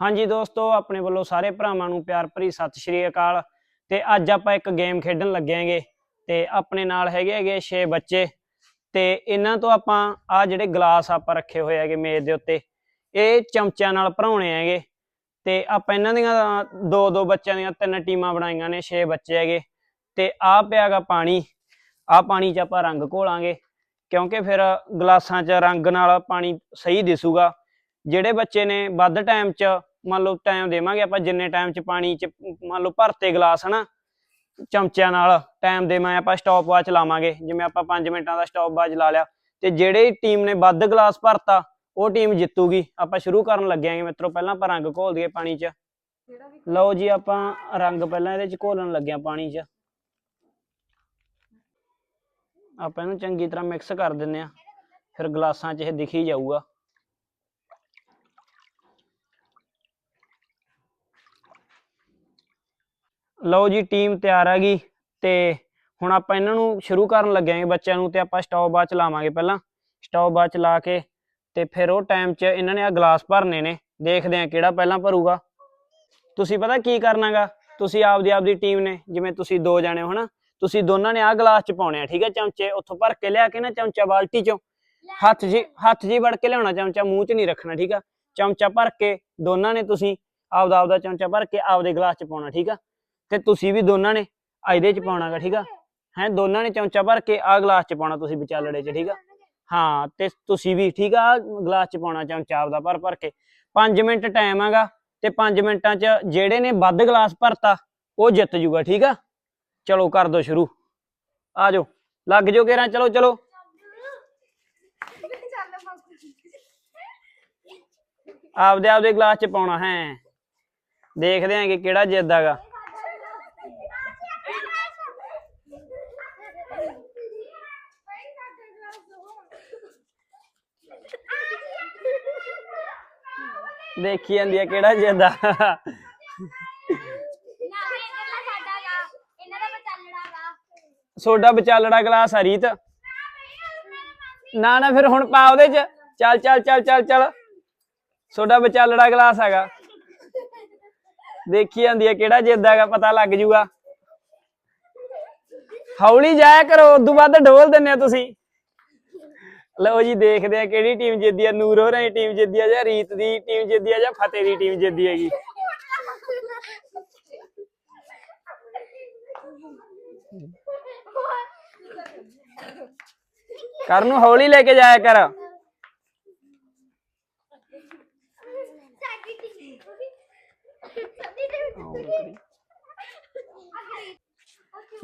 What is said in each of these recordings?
ਹਾਂਜੀ ਦੋਸਤੋ, ਆਪਣੇ ਵੱਲੋਂ ਸਾਰੇ ਭਰਾਵਾਂ ਨੂੰ ਪਿਆਰ ਭਰੀ ਸਤਿ ਸ਼੍ਰੀ ਅਕਾਲ। ਤੇ ਅੱਜ ਆਪਾਂ ਇੱਕ ਗੇਮ ਖੇਡਣ ਲੱਗੇ ਆਂਗੇ ਤੇ ਆਪਣੇ ਨਾਲ ਹੈਗੇ ਹੈਗੇ 6 ਬੱਚੇ। ਤੇ ਇਹਨਾਂ ਤੋਂ ਆਪਾਂ ਆ ਜਿਹੜੇ ਗਲਾਸ ਆਪਾਂ ਰੱਖੇ ਹੋਏ ਹੈਗੇ ਮੇਜ਼ ਦੇ ਉੱਤੇ, ਇਹ ਚਮਚਿਆਂ ਨਾਲ ਭਰਾਉਣੇ ਹੈਗੇ। ਤੇ ਆਪਾਂ ਇਹਨਾਂ ਦੀਆਂ ਦੋ ਦੋ ਬੱਚਿਆਂ ਦੀਆਂ ਤਿੰਨ ਟੀਮਾਂ ਬਣਾਈਆਂ ਨੇ 6 ਬੱਚੇ ਹੈਗੇ। ਤੇ ਆ ਪਿਆਗਾ ਪਾਣੀ। ਆ ਪਾਣੀ 'ਚ ਆਪਾਂ ਰੰਗ ਘੋਲਾਂਗੇ, ਕਿਉਂਕਿ ਫਿਰ ਗਲਾਸਾਂ 'ਚ ਰੰਗ ਨਾਲ ਪਾਣੀ ਸਹੀ ਦਿਸੂਗਾ। ਜਿਹੜੇ ਬੱਚੇ ਨੇ ਵੱਧ ਟਾਈਮ 'ਚ ਮੰਨ ਲਓ ਟਾਈਮ ਦੇਵਾਂਗੇ ਆਪਾਂ ਜਿੰਨੇ ਟਾਈਮ 'ਚ ਪਾਣੀ 'ਚ ਮੰਨ ਲਓ ਭਰਤੇ ਗਲਾਸ ਹਨਾ ਚਮਚਿਆਂ ਨਾਲ ਟਾਈਮ ਦੇਵਾਂ ਆਪਾਂ ਸਟਾਪ ਵਾਚ ਲਾਵਾਂਗੇ। ਜਿਵੇਂ ਆਪਾਂ 5 ਮਿੰਟਾਂ ਦਾ ਸਟਾਪ ਵਾਚ ਲਾ ਲਿਆ ਤੇ ਜਿਹੜੇ ਟੀਮ ਨੇ ਵੱਧ ਗਲਾਸ ਭਰਤਾ ਉਹ ਟੀਮ ਜਿੱਤੂਗੀ। ਆਪਾਂ ਸ਼ੁਰੂ ਕਰਨ ਲੱਗਿਆਂਗੇ ਮਿੱਤਰੋ ਪਹਿਲਾਂ ਆਪਾਂ ਰੰਗ ਘੋਲ ਦਈਏ ਪਾਣੀ 'ਚ। ਲਓ ਜੀ ਆਪਾਂ ਰੰਗ ਪਹਿਲਾਂ ਇਹਦੇ 'ਚ ਘੋਲਣ ਲੱਗਿਆ ਪਾਣੀ 'ਚ। ਆਪਾਂ ਇਹਨੂੰ ਚੰਗੀ ਤਰ੍ਹਾਂ ਮਿਕਸ ਕਰ ਦਿੰਨੇ ਆ ਫਿਰ ਗਲਾਸਾਂ 'ਚ ਇਹ ਦਿਖੀ ਜਾਊਗਾ। ਲਓ ਜੀ ਟੀਮ ਤਿਆਰ ਹੈਗੀ ਤੇ ਹੁਣ ਆਪਾਂ ਇਹਨਾਂ ਨੂੰ ਸ਼ੁਰੂ ਕਰਨ ਲੱਗਿਆਂਗੇ ਬੱਚਿਆਂ ਨੂੰ ਤੇ ਆਪਾਂ ਸਟਾਪ ਬਾਅਦ ਚ ਲਾਵਾਂਗੇ ਪਹਿਲਾਂ। ਸਟਾਪ ਬਾਅਦ ਚਲਾ ਕੇ ਤੇ ਫਿਰ ਉਹ ਟਾਈਮ 'ਚ ਇਹਨਾਂ ਨੇ ਆ ਗਲਾਸ ਭਰਨੇ ਨੇ, ਦੇਖਦੇ ਆ ਕਿਹੜਾ ਪਹਿਲਾਂ ਭਰੂਗਾ। ਤੁਸੀਂ ਪਤਾ ਕੀ ਕਰਨਾਗਾ? ਤੁਸੀਂ ਆਪਦੀ ਆਪਦੀ ਟੀਮ ਨੇ, ਜਿਵੇਂ ਤੁਸੀਂ ਦੋ ਜਾਣੇ ਹੋ ਹਨਾ, ਤੁਸੀਂ ਦੋਨਾਂ ਨੇ ਆ ਗਲਾਸ 'ਚ ਪਾਉਣੇ ਆ, ਠੀਕ ਹੈ ਚਮਚੇ, ਉੱਥੋਂ ਭਰ ਕੇ ਲਿਆ ਕੇ ਨਾ ਚਮਚਾ ਬਾਲਟੀ 'ਚੋਂ। ਹੱਥ ਜੀ ਹੱਥ ਜੀ ਵੜ ਕੇ ਲਿਆਉਣਾ ਚਮਚਾ, ਮੂੰਹ 'ਚ ਨਹੀਂ ਰੱਖਣਾ, ਠੀਕ ਆ? ਚਮਚਾ ਭਰ ਕੇ ਦੋਨਾਂ ਨੇ ਤੁਸੀਂ ਆਪਦਾ ਆਪਦਾ ਚਮਚਾ ਭਰ ਕੇ ਆਪਦੇ ਗਲਾਸ 'ਚ ਪਾਉਣਾ, ਠੀਕ ਆ? ਤੇ ਤੁਸੀਂ ਵੀ ਦੋਨਾਂ ਨੇ ਆ ਇਹਦੇ 'ਚ ਪਾਉਣਾਗਾ ਠੀਕ ਆ? ਹੈ ਦੋਨਾਂ ਨੇ ਚਮਚਾ ਭਰ ਕੇ ਆ ਗਲਾਸ 'ਚ ਪਾਉਣਾ ਤੁਸੀਂ ਵਿਚਾਲੜੇ 'ਚ ਠੀਕ ਆ? ਹਾਂ ਤੇ ਤੁਸੀਂ ਵੀ ਠੀਕ ਆ ਗਲਾਸ 'ਚ ਪਾਉਣਾ ਚਮਚਾ ਆਪਦਾ ਭਰ ਭਰ ਕੇ। 5 ਮਿੰਟ ਟਾਈਮ ਹੈਗਾ ਤੇ 5 ਮਿੰਟਾਂ 'ਚ ਜਿਹੜੇ ਨੇ ਵੱਧ ਗਲਾਸ ਭਰਤਾ ਉਹ ਜਿੱਤ ਜੂਗਾ ਠੀਕ ਆ? ਚਲੋ ਕਰ ਦੋ ਸ਼ੁਰੂ। ਆ ਜਾਓ। ਲੱਗ ਜਾਓ ਕੇਰਾਂ ਚਲੋ ਚਲੋ। ਆਪਦੇ ਆਪਦੇ ਗਲਾਸ 'ਚ ਪਾਉਣਾ ਹੈ। ਦੇਖਦੇ ਆਂ ਕਿ ਕਿਹੜਾ ਜਿੱਤਦਾਗਾ। ਦੇਖੀ ਜਾਂਦੀ ਆ ਕਿਹੜਾ ਜਿੱਤਦਾ ਸੋਡਾ ਵਿਚਾਲੜਾ ਗਲਾਸ ਆ ਰੀਤ। ਨਾ ਨਾ, ਫਿਰ ਹੁਣ ਪਾ ਉਹਦੇ ਚ। ਚੱਲ ਚੱਲ ਚੱਲ ਚੱਲ ਚੱਲ। ਸੋਡਾ ਵਿਚਾਲੜਾ ਗਲਾਸ ਹੈਗਾ। ਦੇਖੀ ਜਾਂਦੀ ਆ ਕਿਹੜਾ ਜਿੱਤਦਾ ਹੈਗਾ, ਪਤਾ ਲੱਗ ਜੂਗਾ। ਹੌਲੀ ਜਾਇਆ ਕਰੋ, ਉਦੋਂ ਵੱਧ ਢੋਲ ਦਿੰਨੇ ਆ ਤੁਸੀਂ। ਲਓ ਜੀ, ਦੇਖਦੇ ਆ ਕਿਹੜੀ ਟੀਮ ਜਿੱਤਦੀ ਆ। ਨੂਰ ਹੋਰਾਂ ਦੀ ਟੀਮ ਜਿੱਤਦੀ ਆ ਜਾਂ ਰੀਤ ਦੀ ਟੀਮ ਜਿੱਤਦੀ ਆ ਜਾਂ ਫਤਿਹ ਦੀ ਟੀਮ ਜਿੱਤਦੀ ਹੈਗੀ? ਕਰ ਨੂੰ ਹੌਲੀ ਲੈ ਕੇ ਜਾਇਆ ਕਰ।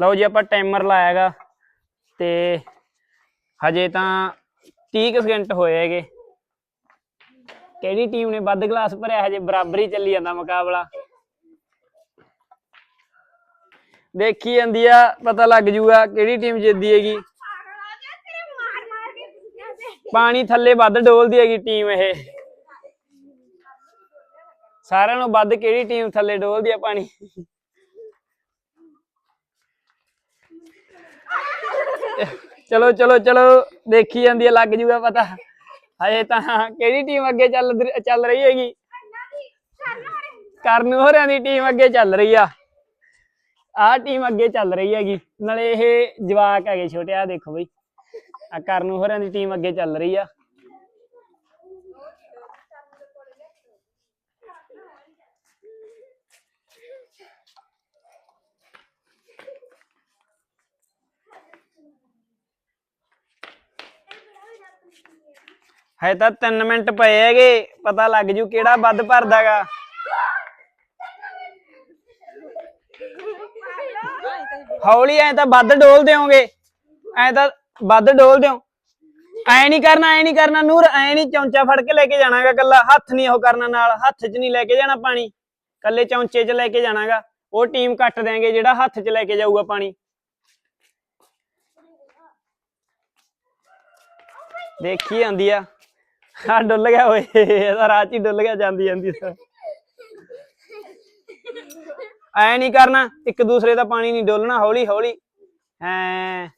ਲਓ ਜੀ, ਆਪਾਂ ਟਾਈਮਰ ਲਾਇਆਗਾ ਤੇ ਹਜੇ ਤਾਂ 30 ਕੁ ਸਕਿੰਟ ਹੋਏ ਹੈਗੇ। ਕਿਹੜੀ ਟੀਮ ਨੇ ਵੱਧ ਗਲਾਸ ਭਰਿਆ? ਹਜੇ ਬਰਾਬਰੀ ਚੱਲੀ ਜਾਂਦਾ ਮੁਕਾਬਲਾ। ਦੇਖੀ ਜਾਂਦੀ ਆ ਪਤਾ ਲੱਗ ਜੂਗਾ ਕਿਹੜੀ ਟੀਮ ਜਿੱਤਦੀ ਹੈਗੀ। ਪਾਣੀ ਥੱਲੇ ਵੱਧ ਡੋਲਦੀ ਹੈਗੀ ਟੀਮ ਇਹ। ਸਾਰਿਆਂ ਨੂੰ ਵੱਧ ਕਿਹੜੀ ਟੀਮ ਥੱਲੇ ਡੋਲਦੀ ਆ ਪਾਣੀ। ਚਲੋ ਚਲੋ ਚਲੋ, ਦੇਖੀ ਜਾਂਦੀ ਹੈ ਲੱਗ ਜੂਗਾ ਪਤਾ। ਹਜੇ ਤਾਂ ਕਿਹੜੀ ਟੀਮ ਅੱਗੇ ਚੱਲ ਚੱਲ ਰਹੀ ਹੈਗੀ? ਕਰਨ ਹੋਰਿਆਂ ਦੀ ਟੀਮ ਅੱਗੇ ਚੱਲ ਰਹੀ ਆ। ਆਹ ਟੀਮ ਅੱਗੇ ਚੱਲ ਰਹੀ ਹੈਗੀ। ਨਾਲੇ ਇਹ ਜਵਾਕ ਹੈਗੇ ਛੋਟੇ ਆ ਦੇਖੋ ਬਈ। ਆ ਕਰਨ ਹੋਰਿਆਂ ਦੀ ਟੀਮ ਅੱਗੇ ਚੱਲ ਰਹੀ ਆ। ਹਜੇ ਤਾਂ 3 ਮਿੰਟ ਪਏ ਹੈਗੇ, ਪਤਾ ਲੱਗ ਜੂ ਕਿਹੜਾ ਵੱਧ ਭਰਦਾਗਾ। ਹੌਲੀ ਐ ਤਾਂ ਵੱਧ ਡੋਲ ਦਿਓਗੇ, ਐ ਤਾਂ ਵੱਧ ਡੋਲ ਦਿਓ। ਐ ਨਹੀਂ ਕਰਨਾ, ਐ ਨਹੀਂ ਕਰਨਾ, ਨੂਰ, ਐ ਨਹੀਂ ਚੌਂਚਾ ਫੜ ਕੇ ਲੈ ਕੇ ਜਾਣਾਗਾ ਕੱਲਾ ਹੱਥ ਨਹੀਂ ਉਹ ਕਰਨਾ ਨਾਲ, ਹੱਥ 'ਚ ਨਹੀਂ ਲੈ ਕੇ ਜਾਣਾ ਪਾਣੀ। ਕੱਲੇ ਚੌਂਚੇ 'ਚ ਲੈ ਕੇ ਜਾਣਾਗਾ, ਉਹ ਟੀਮ ਕੱਟ ਦੇਂਗੇ ਜਿਹੜਾ ਹੱਥ 'ਚ ਲੈ ਕੇ ਜਾਊਗਾ ਪਾਣੀ। ਦੇਖੀ ਜਾਂਦੀ ਆ। ਆ ਡੁੱਲ ਗਿਆ ਓਏ ਇਹਦਾ ਰਾਹ 'ਚ ਹੀ ਡੁੱਲ ਗਿਆ ਜਾਂਦੀ ਜਾਂਦੀ। ਐ ਨਹੀਂ ਕਰਨਾ ਇੱਕ ਦੂਸਰੇ ਦਾ ਪਾਣੀ ਨਹੀਂ ਡੋਲਣਾ ਹੌਲੀ ਹੌਲੀ। ਐ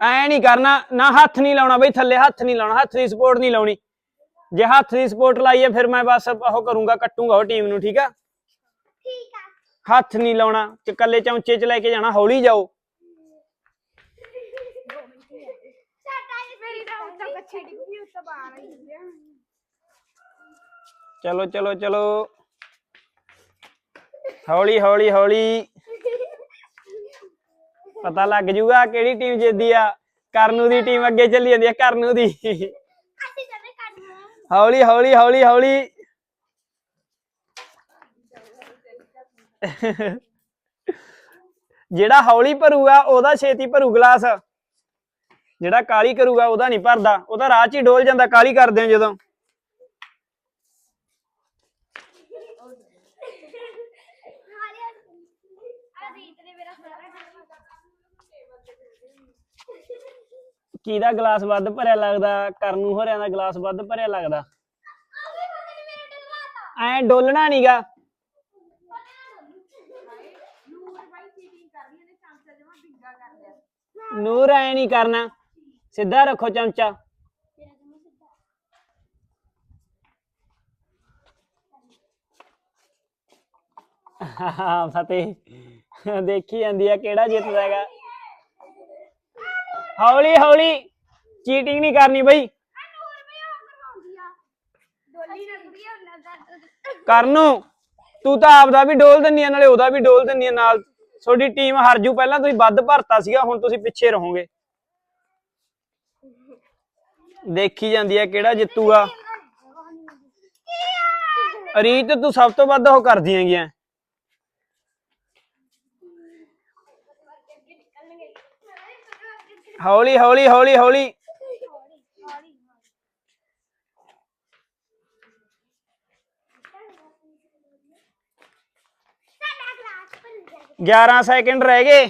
ਐ ਨਹੀਂ ਕਰਨਾ ਨਾ ਹੱਥ ਨਹੀਂ ਲਾਉਣਾ ਬਈ ਥੱਲੇ ਹੱਥ ਨਹੀਂ ਲਾਉਣਾ ਹੱਥ ਦੀ ਸਪੋਰਟ ਨਹੀਂ ਲਾਉਣੀ। ਜੇ ਹੱਥ ਦੀ ਸਪੋਰਟ ਲਾਈਏ ਫਿਰ ਮੈਂ ਬਸ ਉਹ ਕਰੂੰਗਾ ਕੱਟੂੰਗਾ ਉਹ ਟੀਮ ਨੂੰ ਠੀਕ ਆ? ਠੀਕ ਆ। ਹੱਥ ਨਹੀਂ ਲਾਉਣਾ ਤੇ ਕੱਲੇ ਚਮਚੇ ਚ ਲੈ ਕੇ ਜਾਣਾ ਹੌਲੀ ਜਾਓ ਸਾਡਾ ਮੇਰੀ ਉੱਤੇ ਬਾਹਰ ਆਈ ਆ। ਚਲੋ ਚਲੋ ਚਲੋ। ਹੌਲੀ ਹੌਲੀ ਹੌਲੀ। ਪਤਾ ਲੱਗ ਜੂਗਾ ਕਿਹੜੀ ਟੀਮ ਜਿੱਤਦੀ ਆ। ਕਰਨੂ ਦੀ ਟੀਮ ਅੱਗੇ ਚੱਲੀ ਜਾਂਦੀ ਆ ਕਰਨੂ ਦੀ। ਅਸੀਂ ਜਦੇ ਕੱਢਣਾ ਹੌਲੀ ਹੌਲੀ ਹੌਲੀ ਹੌਲੀ। ਜਿਹੜਾ ਹੌਲੀ ਭਰੂਗਾ ਉਹਦਾ ਛੇਤੀ ਭਰੂ ਗਲਾਸ। ਜਿਹੜਾ ਕਾਲੀ ਕਰੂਗਾ ਉਹਦਾ ਨਹੀਂ ਭਰਦਾ, ਉਹ ਤਾਂ ਰਾਹ 'ਚ ਹੀ ਡੋਲ ਜਾਂਦਾ, ਕਾਲੀ ਕਰਦੇ ਆ ਜਦੋਂ। ਹਾਲੇ ਕਿਹਦਾ ਗਲਾਸ ਵੱਧ ਭਰਿਆ ਲੱਗਦਾ, ਕਰਨੂ ਹੋਰਿਆਂ ਦਾ ਗਲਾਸ ਵੱਧ ਭਰਿਆ ਲੱਗਦਾ? ਆਵੇ ਐ ਡੋਲਣਾ ਨਹੀਂਗਾ ਨੂਰ ਨੂਰ ਐ ਨਹੀਂ ਕਰਨਾ। ਸਿੱਧਾ ਰੱਖੋ ਚਮਚਾ। ਹਾਂ, ਫਤਿਹ। ਦੇਖੀ ਜਾਂਦੀ ਆ ਕਿਹੜਾ ਜਿੱਤਦਾ ਹੈਗਾ। ਹੌਲੀ ਹੌਲੀ। ਚੀਟਿੰਗ ਨਹੀਂ ਕਰਨੀ ਬਈ। ਆ ਕਰਨੂ, ਤੂੰ ਤਾਂ ਆਪਦਾ ਵੀ ਡੋਲ ਦਿੰਨੀ ਆ, ਨਾਲੇ ਉਹਦਾ ਵੀ ਡੋਲ ਦਿੰਨੀ ਆ ਨਾਲ। ਤੁਹਾਡੀ ਟੀਮ ਹਾਰ ਜੂ। ਪਹਿਲਾਂ ਤੁਸੀਂ ਵੱਧ ਭਰਤਾ ਸੀਗਾ, ਹੁਣ ਤੁਸੀਂ ਪਿੱਛੇ ਰਹੋਗੇ। ਦੇਖੀ ਜਾਂਦੀ ਹੈ ਕਿਹੜਾ ਜਿੱਤੂਗਾ। ਰੀਤ ਤੂੰ ਸਭ ਤੋਂ ਵੱਧ ਉਹ ਕਰਦੀ ਹੈਗੀਆਂ ਹੌਲੀ ਹੌਲੀ ਹੌਲੀ ਹੌਲੀ। ਗਿਆਰਾਂ ਸੈਕਿੰਡ ਰਹਿ ਗਏ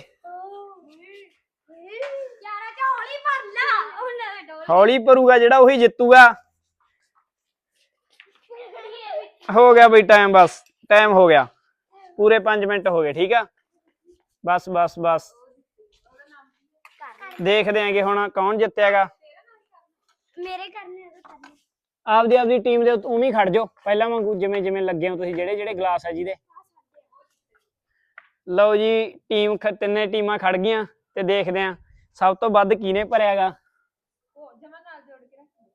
ਯਾਰਾ ਕਿ ਹੌਲੀ ਭਰ ਲਾ ਉਹਨਾਂ ਦਾ ਡੋਲ ਹੌਲੀ ਭਰੂਗਾ ਜਿਹੜਾ ਉਹੀ ਜਿੱਤੂਗਾ। ਹੋ ਗਿਆ ਬਈ ਟਾਈਮ ਬਸ ਟਾਈਮ ਹੋ ਗਿਆ। ਪੂਰੇ 5 ਮਿੰਟ ਹੋ ਗਏ ਠੀਕ ਆ? ਬਸ ਬਸ ਬਸ। ਦੇਖਦੇ ਆਂਗੇ ਹੁਣ ਕੌਣ ਜਿੱਤਿਆਗਾ ਮੇਰੇ ਕਰਨੇ ਕਰਨੇ। ਆਪਦੀ ਆਪਦੀ ਟੀਮ ਦੇ ਉਵੇਂ ਹੀ ਖੜ ਜਾਓ। ਪਹਿਲਾਂ ਵਾਂਗੂ ਜਿਵੇਂ ਜਿਵੇਂ ਲੱਗੇ ਹੋ ਤੁਸੀਂ ਜਿਹੜੇ ਜਿਹੜੇ ਗਲਾਸ ਆ ਜਿਹਦੇ। ਲਓ ਜੀ ਟੀਮ ਖ- ਤਿੰਨੇ ਟੀਮਾਂ ਖੜ ਗਈਆਂ ਤੇ ਦੇਖਦੇ ਆਂ ਸਭ ਤੋਂ ਵੱਧ ਕਿਹਨੇ ਭਰਿਆਗਾ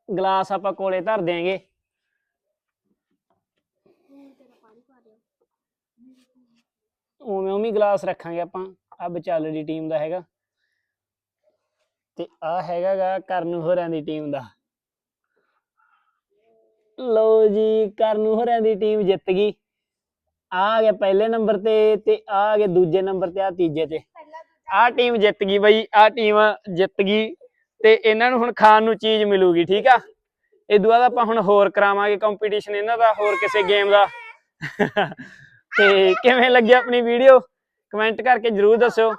ਗਲਾਸ ਆਪਾਂ ਕੋਲੇ ਧਰ ਦਿਆਂਗੇ। ਉਵੇਂ ਉਵੇਂ ਗਲਾਸ ਰੱਖਾਂਗੇ ਆਪਾਂ। ਆ ਵਿਚਾਲੜੀ ਟੀਮ ਦਾ ਹੈਗਾ। ਤੇ ਆ ਹੈਗਾਗਾ ਕਰਨ ਹੋਰਾਂ ਦੀ ਟੀਮ ਦਾ। ਲਓ ਜੀ, ਕਰਨ ਹੋਰਾਂ ਦੀ ਟੀਮ ਜਿੱਤ ਗਈ। ਆ ਆ ਗਿਆ ਪਹਿਲੇ ਨੰਬਰ ਤੇ ਤੇ ਆ ਆ ਗਿਆ ਦੂਜੇ ਨੰਬਰ ਤੇ ਆ ਤੀਜੇ ਤੇ। ਆ ਟੀਮ ਜਿੱਤ ਗਈ ਬਈ ਆ ਟੀਮ ਜਿੱਤ ਗਈ। ਤੇ ਇਹਨਾਂ ਨੂੰ ਹੁਣ ਖਾਣ ਨੂੰ ਚੀਜ਼ ਮਿਲੂਗੀ ਠੀਕ ਆ? ਇਹ ਬਾਅਦ ਆਪਾਂ ਹੁਣ ਹੋਰ ਕਰਾਵਾਂਗੇ ਕੰਪੀਟੀਸ਼ਨ ਇਹਨਾਂ ਦਾ ਹੋਰ ਕਿਸੇ ਗੇਮ ਦਾ। ਤੇ ਕਿਵੇਂ ਲੱਗੀ ਆਪਣੀ ਵੀਡੀਓ ਕਮੈਂਟ ਕਰਕੇ ਜਰੂਰ ਦੱਸਿਓ।